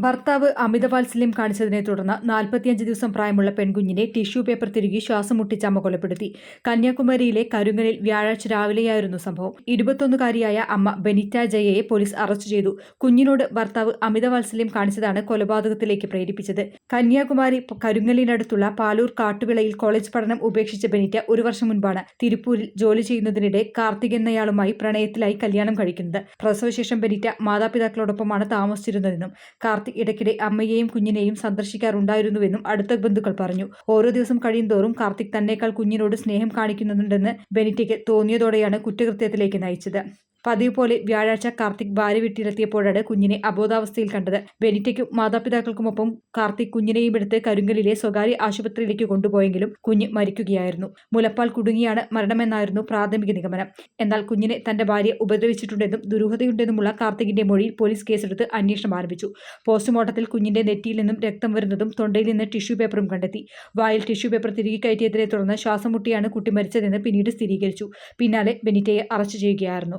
ഭർത്താവ് അമിതവാത്സല്യം കാണിച്ചതിനെ തുടർന്ന് നാൽപ്പത്തിയഞ്ച് ദിവസം പ്രായമുള്ള പെൺകുഞ്ഞിനെ ടിഷ്യൂ പേപ്പർ തിരുകി ശ്വാസം മുട്ടിച്ച് അമ്മ കൊലപ്പെടുത്തി. കന്യാകുമാരിയിലെ കരുങ്ങലിൽ വ്യാഴാഴ്ച രാവിലെയായിരുന്നു സംഭവം. ഇരുപത്തൊന്നുകാരിയായ അമ്മ ബെനിറ്റ ജയയെ പോലീസ് അറസ്റ്റ് ചെയ്തു. കുഞ്ഞിനോട് ഭർത്താവ് അമിതവാത്സല്യം കാണിച്ചതാണ് കൊലപാതകത്തിലേക്ക് പ്രേരിപ്പിച്ചത്. കന്യാകുമാരി കരുങ്ങലിനടുത്തുള്ള പാലൂർ കാട്ടുവിളയിൽ കോളേജ് പഠനം ഉപേക്ഷിച്ച ബെനിറ്റ ഒരു വർഷം മുൻപാണ് തിരുപ്പൂരിൽ ജോലി ചെയ്യുന്നതിനിടെ കാർത്തിക് എന്നയാളുമായി പ്രണയത്തിലായി കല്യാണം കഴിക്കുന്നത്. പ്രസവശേഷം ബെനിറ്റ മാതാപിതാക്കളോടൊപ്പമാണ് താമസിച്ചിരുന്നതെന്നും കാർത്തിക് ഇടയ്ക്കിടെ അമ്മയെയും കുഞ്ഞിനെയും സന്ദർശിക്കാറുണ്ടായിരുന്നുവെന്നും അടുത്ത ബന്ധുക്കൾ പറഞ്ഞു. ഓരോ ദിവസം കഴിയുന്തോറും കാർത്തിക് തന്നേക്കാൾ കുഞ്ഞിനോട് സ്നേഹം കാണിക്കുന്നുണ്ടെന്ന് ബെനിറ്റയ്ക്ക് തോന്നിയതോടെയാണ് കുറ്റകൃത്യത്തിലേക്ക് നയിച്ചത്. പതിവ് പോലെ വ്യാഴാഴ്ച കാർത്തിക് ഭാര്യ വീട്ടിലെത്തിയപ്പോഴാണ് കുഞ്ഞിനെ അബോധാവസ്ഥയിൽ കണ്ടത്. ബെനിറ്റയ്ക്കും മാതാപിതാക്കൾക്കുമൊപ്പം കാർത്തിക് കുഞ്ഞിനെയും എടുത്ത് കരുങ്കലിലെ സ്വകാര്യ ആശുപത്രിയിലേക്ക് കൊണ്ടുപോയെങ്കിലും കുഞ്ഞ് മരിക്കുകയായിരുന്നു. മുലപ്പാൽ കുടുങ്ങിയാണ് മരണമെന്നായിരുന്നു പ്രാഥമിക നിഗമനം. എന്നാൽ കുഞ്ഞിനെ തന്റെ ഭാര്യ ഉപദ്രവിച്ചിട്ടുണ്ടെന്നും ദുരൂഹതയുണ്ടെന്നുമുള്ള കാർത്തികിന്റെ മൊഴിയിൽ പോലീസ് കേസെടുത്ത് അന്വേഷണം ആരംഭിച്ചു. പോസ്റ്റ്മോർട്ടത്തിൽ കുഞ്ഞിന്റെ നെറ്റിയിൽ നിന്നും രക്തം വരുന്നതും തൊണ്ടയിൽ നിന്ന് ടിഷ്യൂ പേപ്പറും കണ്ടെത്തി. വായിൽ ടിഷ്യൂ പേപ്പർ തിരികെ കയറ്റിയതിനെ തുടർന്ന് ശ്വാസം മുട്ടിയാണ് കുട്ടി മരിച്ചതെന്ന് പിന്നീട് സ്ഥിരീകരിച്ചു. പിന്നാലെ ബെനിറ്റയെ അറസ്റ്റ് ചെയ്യുകയായിരുന്നു.